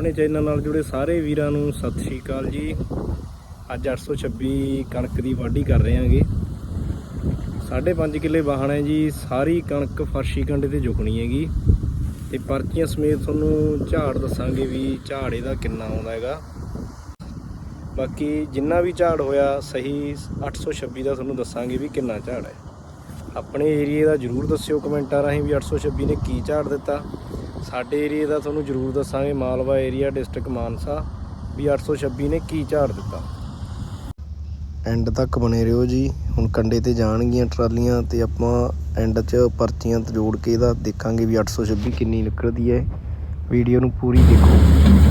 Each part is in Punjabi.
ਆਪਣੇ ਚੈਨਲ ਨਾਲ ਜੁੜੇ ਸਾਰੇ ਵੀਰਾਂ ਨੂੰ ਸਤਿ ਸ਼੍ਰੀ ਅਕਾਲ ਜੀ। ਅੱਜ 826 ਕਣਕ ਦੀ ਵਾਢੀ ਕਰ ਰਹੇ ਹਾਂਗੇ। 5.5 ਕਿੱਲੇ ਵਾਹਣ ਹੈ ਜੀ, ਸਾਰੀ ਕਣਕ ਫਰਸ਼ੀ ਕੰਡੇ ਤੇ ਜੁਕਣੀ ਹੈਗੀ। ਤੇ ਪਰਚੀਆਂ ਸਮੇਤ ਤੁਹਾਨੂੰ ਝਾੜ ਦੱਸਾਂਗੇ ਵੀ ਝਾੜ ਇਹਦਾ ਕਿੰਨਾ ਆਉਂਦਾ ਹੈਗਾ। ਬਾਕੀ ਜਿੰਨਾ ਵੀ ਝਾੜ ਹੋਇਆ, ਸਹੀ 826 ਦਾ ਤੁਹਾਨੂੰ ਦੱਸਾਂਗੇ ਵੀ ਕਿੰਨਾ ਝਾੜ ਹੈ। ਆਪਣੇ ਏਰੀਏ ਦਾ ਜਰੂਰ ਦੱਸਿਓ ਕਮੈਂਟਾਂ ਰਾਹੀਂ ਵੀ 826 ਨੇ ਕੀ ਝਾੜ ਦਿੱਤਾ। ਸਾਡੇ ਏਰੀਏ ਦਾ ਤੁਹਾਨੂੰ ਜਰੂਰ ਦੱਸਾਂਗੇ, ਮਾਲਵਾ ਏਰੀਆ ਡਿਸਟ੍ਰਿਕਟ ਮਾਨਸਾ, ਵੀ 826 ਨੇ ਕੀ ਝਾੜ ਦਿੱਤਾ। ਐਂਡ ਤੱਕ ਬਣੇ ਰਹੋ ਜੀ। ਹੁਣ ਕੰਡੇ ਤੇ ਜਾਣਗੀਆਂ ਟਰਾਲੀਆਂ ਤੇ ਆਪਾਂ ਐਂਡ 'ਚ ਪਰਚੀਆਂ ਤੇ ਜੋੜ ਕੇ ਇਹਦਾ ਦੇਖਾਂਗੇ ਵੀ 826 ਕਿੰਨੀ ਨਿਕਲਦੀ ਹੈ। ਵੀਡੀਓ ਨੂੰ ਪੂਰੀ ਦੇਖੋ।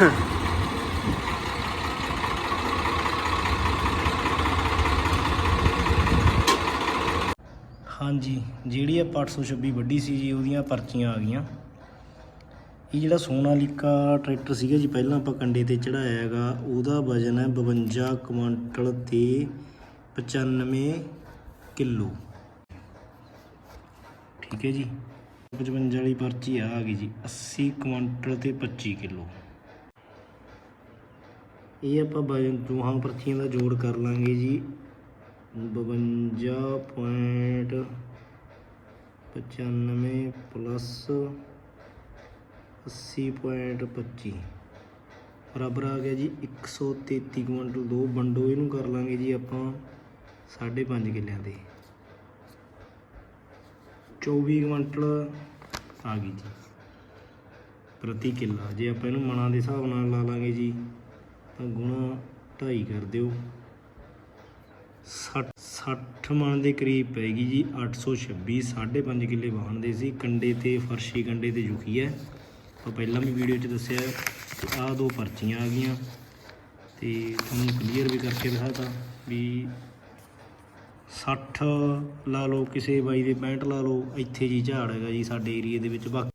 ਹਾਂਜੀ, ਜਿਹੜੀ ਆਪਾਂ 826 ਵੱਡੀ ਸੀ ਜੀ, ਉਹਦੀਆਂ ਪਰਚੀਆਂ ਆ ਗਈਆਂ। ਇਹ ਜਿਹੜਾ ਸੋਨਾਲੀਕਾ ਟਰੈਕਟਰ ਸੀਗਾ ਜੀ, ਪਹਿਲਾਂ ਆਪਾਂ ਕੰਡੇ ਤੇ ਚੜਾਇਆ ਹੈਗਾ, ਉਹਦਾ ਵਜ਼ਨ ਹੈ 52 ਕੁਇੰਟਲ ਤੇ 95 ਕਿਲੋ। ਠੀਕ ਹੈ ਜੀ 55 ਵਾਲੀ ਪਰਚੀ ਆ ਆ ਗਈ ਜੀ 80 ਕੁਇੰਟਲ ਤੇ 25 ਕਿਲੋ। ਇਹ ਆਪਾਂ ਵਜ਼ਨ ਦੋਹਾਂ ਪਰਚੀਆਂ ਦਾ ਜੋੜ ਕਰ ਲਾਂਗੇ ਜੀ। 52.95 ਪਲੱਸ 80.25 ਬਰਾਬਰ ਆ ਗਿਆ ਜੀ 133 ਕੁਇੰਟਲ ਦੋ ਵੰਡੋ, ਇਹਨੂੰ ਕਰ ਲਾਂਗੇ ਜੀ ਆਪਾਂ 5.5 ਕਿੱਲਿਆਂ ਦੇ 24 ਕੁਇੰਟਲ ਆ ਗਈ ਜੀ। ਪ੍ਰਤੀ ਕਿੱਲਾ, ਜੇ ਆਪਾਂ ਇਹਨੂੰ ਮਣਾਂ ਦੇ ਹਿਸਾਬ ਨਾਲ ਲਾ ਲਾਂਗੇ ਜੀ ਗੁਣਾ 2.5 ਕਰ ਦਿਓ। 60 60 ਮਣ ਦੇ ਕਰੀਬ ਪੈਗੀ ਜੀ 826 5.5 ਕਿੱਲੇ ਵਾਹਣ ਦੇ ਸੀ। ਕੰਡੇ ਤੇ ਫਰਸ਼ੀ ਕੰਡੇ ਤੇ ਝੁਕੀ ਹੈ ਤਾਂ ਪਹਿਲਾਂ ਵੀ ਵੀਡੀਓ 'ਚ ਦੱਸਿਆ ਕਿ ਆਹ ਦੋ ਪਰਚੀਆਂ ਆ ਗਈਆਂ ਤੇ ਤੁਹਾਨੂੰ ਕਲੀਅਰ ਵੀ ਕਰਕੇ ਦਿਖਾਤਾ ਵੀ 60 ਲਾ ਲਓ, ਕਿਸੇ ਬਾਈ ਦੇ 65 ਲਾ ਲਓ, ਇੱਥੇ ਜੀ ਝਾੜ ਹੈਗਾ ਜੀ ਸਾਡੇ ਏਰੀਏ ਦੇ ਵਿੱਚ। ਬਾਕੀ